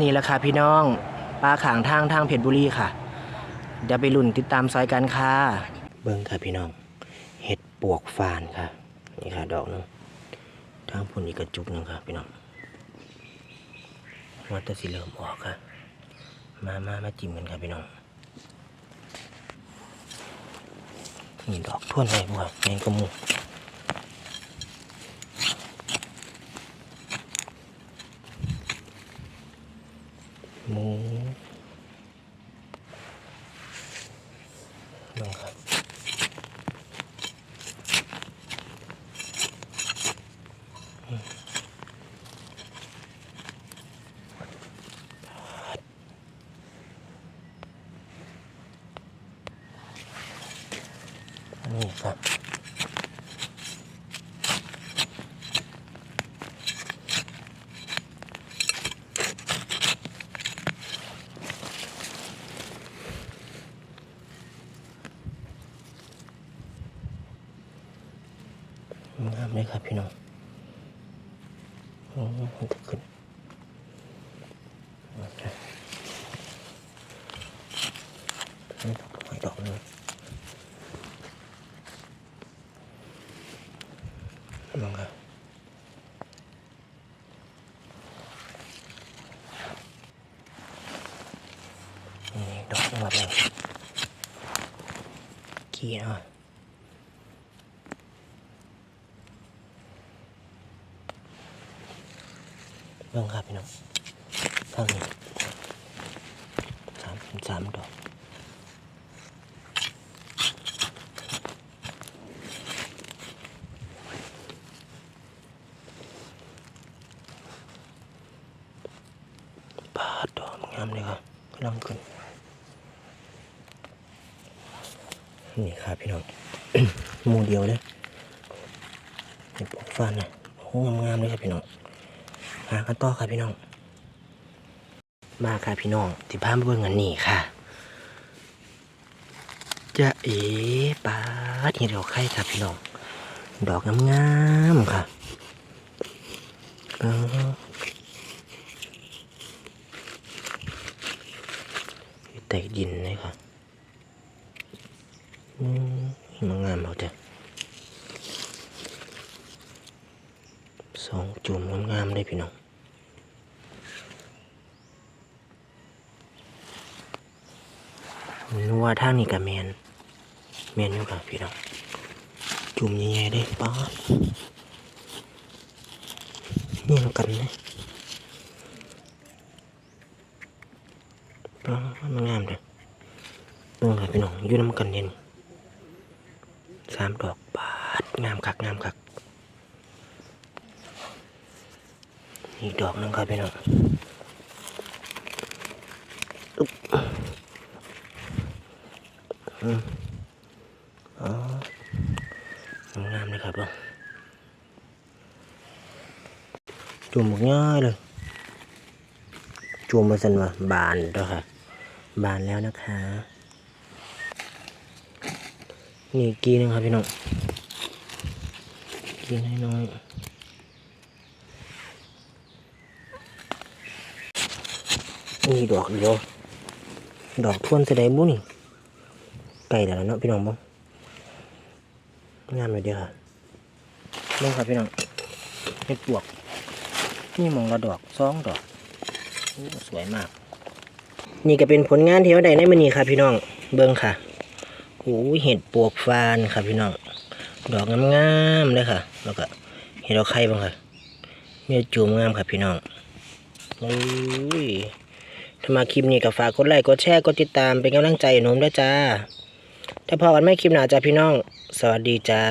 นี่แหละค่ะพี่น้องปลาขางทางทางเพชรบุรีค่ะ เดี๋ยวไปลุ่นติดตามซอยกันค่ะ เบิ้งค่ะพี่น้อง เห็ดปวกฟานค่ะ นี่ค่ะดอกนึงทางพุ่นอีกกระจุกหนึงค่ะพี่น้องว่าแตะสิเริ่มออกค่ะ มามามาจิ้มกันค่ะพี่น้องนี่ดอกท่วนไหนบ่ครับแมงกะมูหมู ลองครับนี่ครับ งามเลยครับพี่น้องโอ้มันจะขึ้นโอเคนี่ดอกไม้ดอกนึงลองครับนี่ดอกแบบนี้ขี้เนาะ เบิ่งครับพี่น้องทางนี้สามสามดอกปาดดอกงามเลยครับกำลังขึ้น นี่ครับพี่น้องหมูเดียวเลยเห็ดปกฟันนะโอ้งามๆเลยครับพี่น้อง หากันต่อค่ะพี่น้อง มาค่ะพี่น้องที่พามาเบิ่งอันนี้ค่ะ จะเอ๋ปาดเห็ดดอกไข่ค่ะพี่น้อง ดอกงามๆค่ะเอออยู่ใต้ดินเลยค่ะมันงามเอาจ้ะสองจุ่มงามๆเลยพี่น้อง นัวทางนี้กับแมนแมนอยู่กับพี่น้องจุ่มใหญ่ๆได้ป๊านี่มันกันเลยป๊ามันงามเลยเบิ่งค่ะพี่น้องอยู่น้ำกันเด่นสามดอกปาดงามคักงามคักอีกดอกนึงครับพี่น้องอึ๊บ อืมอ๋องามเลยครับผมจุ่มง่ายเลย จุ่มมาสันว่าบานด้วยค่ะ บานแล้วนะคะ นี่กีนึงครับพี่น้องกีน้อยนี่ดอกเดียว ดอกทวนเสยดายบุนี่ ไก่แล้วเนาะพี่น้องบ้างงามเลยเดียวค่ะนี่ครับพี่น้องเห็ดปวกนี่หมองละดอกสองดอกโอ้สวยมาก นี่ก็เป็นผลงานที่เราได้ในมื้อนี้ค่ะพี่น้องเบิ่งค่ะโอ้ยเห็ดปวกฟานค่ะพี่น้องดอกงามๆเลยค่ะ แล้วก็เห็ดเอาไข่บ้างค่ะเนื้อจูมงามค่ะพี่น้องโอ้ยถ้ามาคลิปนี้ก็ฝากกดไลค์กดแชร์กดติดตามเป็นกำลังใจให้หนุ่มด้วยจ้า ถ้าพอกันไม่คลิปหนาจ้าพี่น้อง สวัสดีจ้า